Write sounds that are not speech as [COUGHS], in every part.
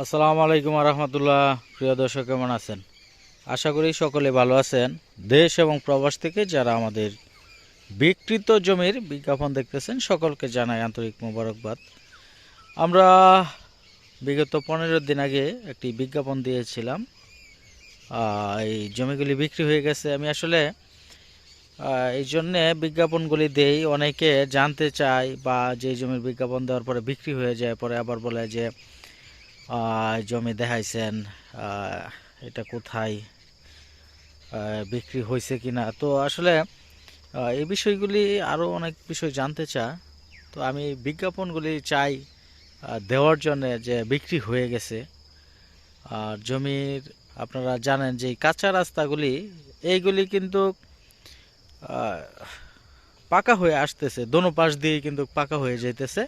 আসসালামু আলাইকুম রহমতুল্লাহ প্রিয় দর্শক, কেমন আছেন? আশা করি সকলে ভালো আছেন। দেশ এবং প্রবাস থেকে যারা আমাদের বিকৃত জমির বিজ্ঞাপন দেখতেছেন, সকলকে জানাই আন্তরিক মোবারকবাদ। আমরা বিগত পনেরো দিন আগে একটি বিজ্ঞাপন দিয়েছিলাম। এই জমিগুলি বিক্রি হয়ে গেছে। আমি আসলে এই জন্যে বিজ্ঞাপনগুলি দেই। অনেকে জানতে চায় বা যে জমির বিজ্ঞাপন দেওয়ার পরে বিক্রি হয়ে যায়, পরে আবার বলে যে জমি দেখাইছেন এটা কোথায় বিক্রি হয়েছে কিনা। তো আসলে এই বিষয়গুলি আরও অনেক বিষয় জানতে চা তো আমি বিজ্ঞাপনগুলি চাই দেওয়ার জন্য যে বিক্রি হয়ে গেছে। আর জমির, আপনারা জানেন যে কাঁচা রাস্তাগুলি, এইগুলি কিন্তু পাকা হয়ে আসতেছে। দোনো পাশ দিয়ে কিন্তু পাকা হয়ে যাইতেছে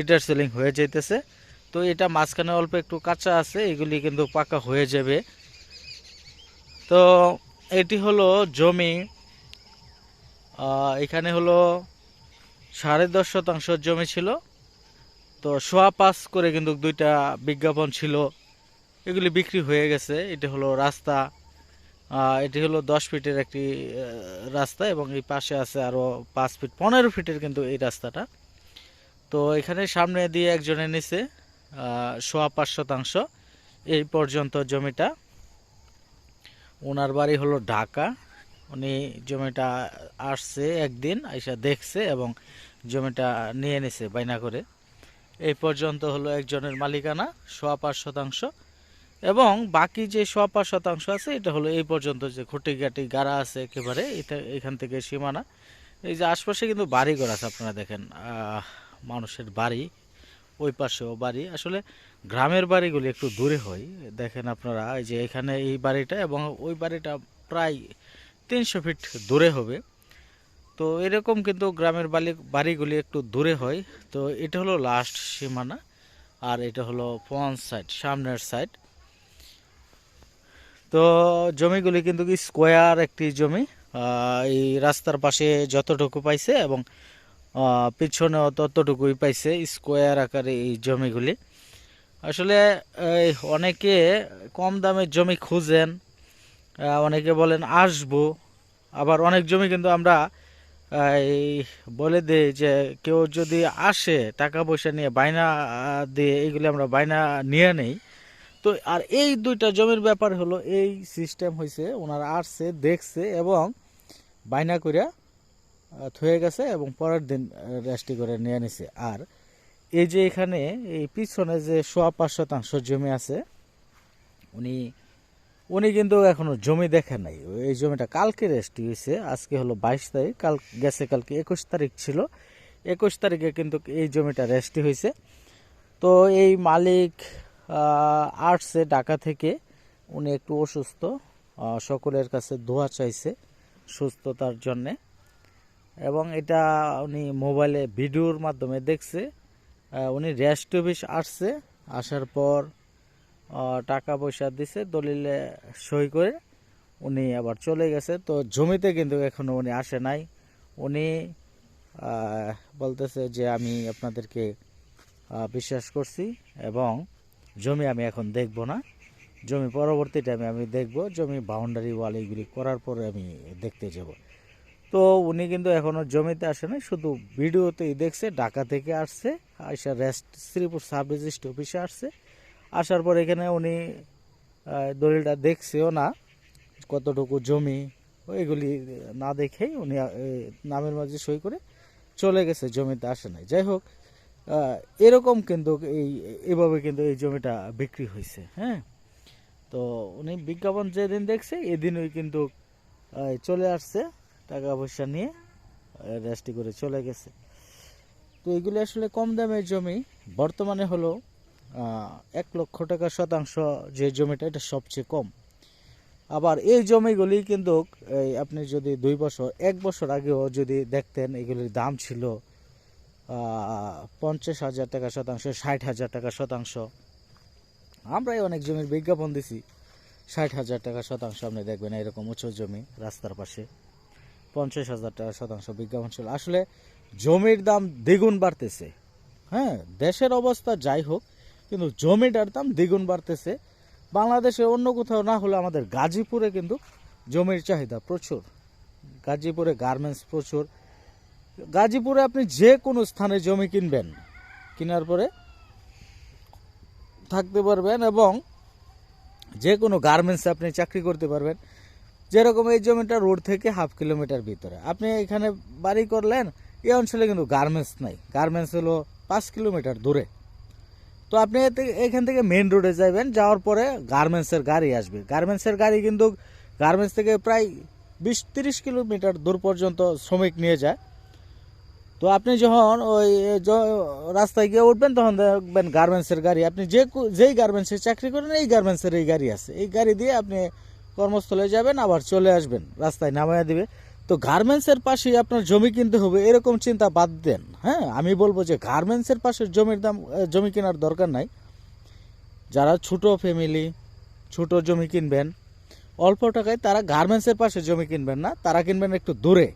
ইটার সেলিং হয়ে যাইতেছে। তো এটা মাঝখানে অল্প একটু কাঁচা আছে, এগুলি কিন্তু পাকা হয়ে যাবে। তো এটি হলো জমি। এখানে হলো সাড়ে দশ শতাংশ জমি ছিল। তো সোয়া পাস করে কিন্তু দুইটা বিজ্ঞাপন ছিল। এগুলি বিক্রি হয়ে গেছে। এটি হলো রাস্তা। এটি হলো দশ ফিটের একটি রাস্তা এবং এই পাশে আছে আরও পাঁচ ফিট, পনেরো ফিটের কিন্তু এই রাস্তাটা। তো এখানে সামনে দিয়ে একজনে নিচে সোয়া পাঁচ শতাংশ। এই পর্যন্ত জমিটা। ওনার বাড়ি হলো ঢাকা। উনি জমিটা আসছে একদিন এসে দেখছে এবং জমিটা নিয়ে নিছে বাইনা করে। এই পর্যন্ত হলো একজনের মালিকানা, সোয়া পাঁচ শতাংশ। এবং বাকি যে সোয়া পাঁচ শতাংশ আছে, এটা হলো এই পর্যন্ত যে খুঁটি গাটি গাড়া আছে একেবারে, এটা এখান থেকে সীমানা। এই যে আশপাশে কিন্তু বাড়িঘর আছে, আপনারা দেখেন মানুষের বাড়ি। ওই পাশেও বাড়ি। আসলে গ্রামের বাড়িগুলি একটু দূরে হয়। দেখেন আপনারা, এই যে এখানে এই বাড়িটা এবং ওই বাড়িটা প্রায় তিনশো ফিট দূরে হবে। তো এরকম কিন্তু গ্রামের বাড়ি বাড়িগুলি একটু দূরে হয়। তো এটা হলো লাস্ট সীমানা আর এটা হলো ফ্রন্ট সাইড সামনের সাইড তো জমিগুলি কিন্তু কি স্কোয়ার একটি জমি। এই রাস্তার পাশে যতটুকু পাইছে এবং আহ, পিছনেও ততটুকুই পাইছে স্কোয়ার আকারে এই জমিগুলি। আসলে অনেকে কম দামের জমি খুঁজেন অনেকে বলেন আসব আবার অনেক জমি কিন্তু আমরা এই বলে দিই যে কেউ যদি আসে টাকা পয়সা নিয়ে আহ, দিয়ে এইগুলি আমরা বাইনা নিয়ে নেই। তো আর এই দুইটা জমির ব্যাপার হলো এই সিস্টেম হয়েছে ওনারা আসছে দেখছে এবং বাইনা করিয়া থয়ে গেছে এবং পরের দিন রেস্টি করে নিয়ে নিছে। আর এই যে এখানে, এই পিছনে যে সোয়া পাঁচ শতাংশ জমি আছে, উনি উনি কিন্তু এখনও জমি দেখে নাই। এই জমিটা কালকে রেস্টি হয়েছে, আজকে হলো বাইশ তারিখ, কাল গেছে কালকে একুশ তারিখ ছিল। একুশ তারিখে কিন্তু এই জমিটা রেস্টি হয়েছে। তো এই মালিক আসছে ঢাকা থেকে, উনি একটু অসুস্থ সকলের কাছে দোয়া চাইছে সুস্থতার জন্যে। এবং এটা উনি মোবাইলে ভিডিওর মাধ্যমে দেখছে। উনি রেস্ট অফিস আসছে, আসার পর টাকা পয়সা দিছে, দলিলে সই করে উনি আবার চলে গেছে। তো জমিতে কিন্তু এখনও উনি আসে নাই। উনি বলতেছে যে আমি আপনাদেরকে বিশ্বাস করছি এবং জমি আমি এখন দেখব না। জমি পরবর্তী টাইমে আমি দেখব। জমি বাউন্ডারি ওয়াল এইগুলি করার পরে আমি দেখতে যাব। তো উনি কিন্তু এখনও জমিতে আসে নাই, শুধু ভিডিওতেই দেখছে, ঢাকা থেকে আসছে, আইসা রেস্ট শ্রীপুর সাব রেজিস্ট্রি অফিসে আসছে। আসার পর এখানে উনি দলিলটা দেখছেও না, কতটুকু জমি এগুলি না দেখেই উনি নামের মাঝে সই করে চলে গেছে, জমিতে আসে নাই। যাই হোক এরকম কিন্তু এই, এভাবে কিন্তু এই জমিটা বিক্রি হয়েছে হ্যাঁ? তো উনি বিজ্ঞাপন যেদিন দেখছে এদিন ওই কিন্তু চলে আসছে। টাকা পয়সা নিয়ে রেস্টি করে চলে গেছে। তো এগুলি আসলে কম দামের জমি। বর্তমানে হলো এক লক্ষ টাকা শতাংশ যে জমিটা, এটা সবচেয়ে কম। আবার এই জমিগুলি কিন্তু, এই আপনি যদি দুই বছর, এক বছর আগেও যদি দেখতেন, এগুলির দাম ছিল পঞ্চাশ হাজার টাকা শতাংশ, ষাট হাজার টাকা শতাংশ। আমরাই অনেক জমির বিজ্ঞাপন দিছি, ষাট হাজার টাকা শতাংশ আপনি দেখবেন এরকম উঁচু জমি রাস্তার পাশে। পঞ্চাশ হাজার টাকা শতাংশ বিজ্ঞাপন ছিল। আসলে জমির দাম দ্বিগুণ বাড়তেছে। হ্যাঁ দেশের অবস্থা যাই হোক, কিন্তু জমিটার দাম দ্বিগুণ বাড়তেছে। বাংলাদেশে অন্য কোথাও না হলে আমাদের গাজীপুরে কিন্তু জমির চাহিদা প্রচুর। গাজীপুরে গার্মেন্টস প্রচুর। গাজীপুরে আপনি যে কোনো স্থানে জমি কিনবেন, কেনার পরে থাকতে পারবেন এবং যে কোনো গার্মেন্টসে আপনি চাকরি করতে পারবেন। যেরকম এই জমিটা রোড থেকে হাফ কিলোমিটার ভিতরে। আপনি এখানে বাড়ি করলেন এই অঞ্চলে কিন্তু গার্মেন্টস নাই। গার্মেন্টস হলো পাঁচ কিলোমিটার দূরে। তো আপনি এখান থেকে মেন রোডে যাবেন, যাওয়ার পরে গার্মেন্টসের গাড়ি আসবে। গার্মেন্টসের গাড়ি কিন্তু গার্মেন্টস থেকে প্রায় বিশ তিরিশ কিলোমিটার দূর পর্যন্ত শ্রমিক নিয়ে যায়। তো আপনি যখন ওই রাস্তায় গিয়ে উঠবেন, তখন দেখবেন গার্মেন্টসের গাড়ি। আপনি যে যেই গার্মেন্টসে চাকরি করেন, এই গার্মেন্টসের এই গাড়ি আছে। এই গাড়ি দিয়ে আপনি কর্মস্থলে যাবেন, আবার চলে আসবেন, রাস্তায় নামায় দিবে। তো গার্মেন্টসের পাশেই আপনার জমি কিনতে হবে, এরকম চিন্তা বাদ দেন হ্যাঁ? আমি বলব যে গার্মেন্টসের পাশে জমির দাম জমি কেনার দরকার নাই। যারা ছোট ফ্যামিলি, ছোট জমি কিনবেন, অল্প টাকায় তারা গার্মেন্টসের পাশে জমি কিনবেন না, তারা কিনবেন একটু দূরে।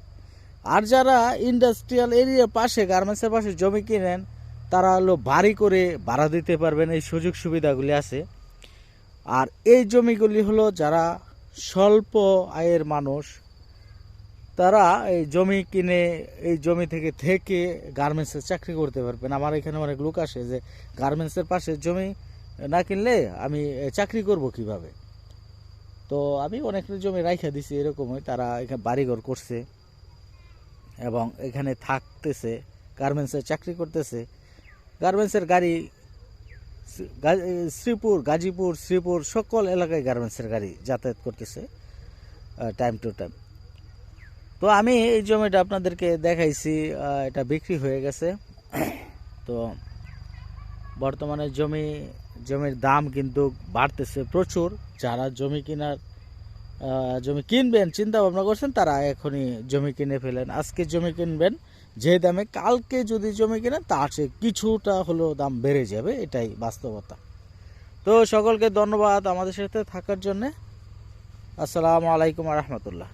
আর যারা ইন্ডাস্ট্রিয়াল এরিয়ার পাশে গার্মেন্টসের পাশে জমি কিনেন, তারা হলো বাড়ি করে ভাড়া দিতে পারবেন, এই সুযোগ সুবিধাগুলি আছে। আর এই জমিগুলি হলো যারা স্বল্প আয়ের মানুষ, তারা এই জমি কিনে, এই জমি থেকে থেকে গার্মেন্টসের চাকরি করতে পারবেন। আমার এখানে অনেক লোক আসে যে গার্মেন্টসের পাশে জমি না কিনলে আমি চাকরি করব কীভাবে? তো আমি অনেক জমি রাইখা দিছি এরকমই, তারা এখানে বাড়িঘর করছে এবং এখানে থাকতেছে গার্মেন্টসের চাকরি করতেছে। গার্মেন্টসের গাড়ি শ্রীপুর, গাজীপুর, শ্রীপুর, সকল এলাকায় গার্মেন্টসের গাড়ি যাতায়াত করতেছে টাইম টু টাইম তো আমি এই জমিটা আপনাদেরকে দেখাইছি এটা বিক্রি হয়ে গেছে। [COUGHS] তো বর্তমানে জমি, জমির দাম কিন্তু বাড়তেছে প্রচুর। যারা জমি কেনার জমি কিনবেন চিন্তা ভাবনা করছেন, তারা এখনই জমি কিনে ফেলেন। আজকে জমি কিনবেন, যে দামে কালকে যদি জমি কিনেন, তার সে কিছুটা হলেও দাম বেড়ে যাবে, এটাই বাস্তবতা। তো সকলকে ধন্যবাদ আমাদের সাথে থাকার জন্যে। আসসালামু আলাইকুম রহমতুল্লাহ।